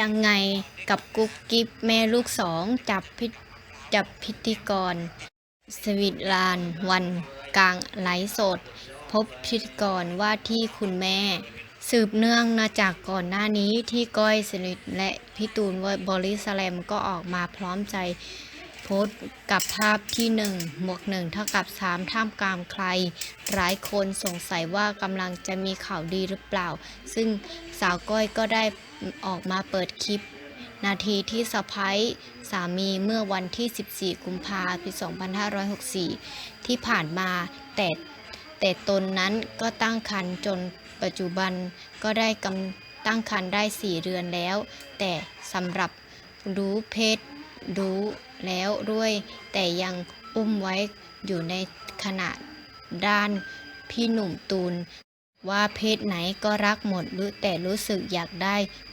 ยังไงกับกุ๊กกิ๊บแม่ลูกสองจับพิจับพิธีกร สวิตลานวันกลางไลฟ์สด พบพิธีกรว่าที่คุณแม่ สืบเนื่องมาจากก่อนหน้านี้ที่ก้อยสลิดและพี่ตูนบอลิสแลมก็ออกมาพร้อมใจ โพสต์กับภาพที่ 1 หมวกหนึ่งเท่ากับ 3 ท่ามกลางใคร หลายคนสงสัยว่ากำลังจะมีข่าวดีหรือเปล่า ซึ่งสาวก้อยก็ได้ออกมาเปิดคลิป นาทีที่สะพ้ายสามีเมื่อวันที่ 14 กุมภาพันธ์ 2564 ที่ผ่านมาแต่แต่ตนนั้นก็ตั้งครรภ์จนปัจจุบันก็ได้กำตั้งครรภ์ได้ 4 เดือนแล้ว แต่สำหรับรู้เพศ รู้แล้วด้วย แต่ยังอุ้มไว้อยู่ในขณะด้านพี่หนุ่มตูน ว่าเพศไหนก็รักหมดรู้แต่รู้สึกอยากได้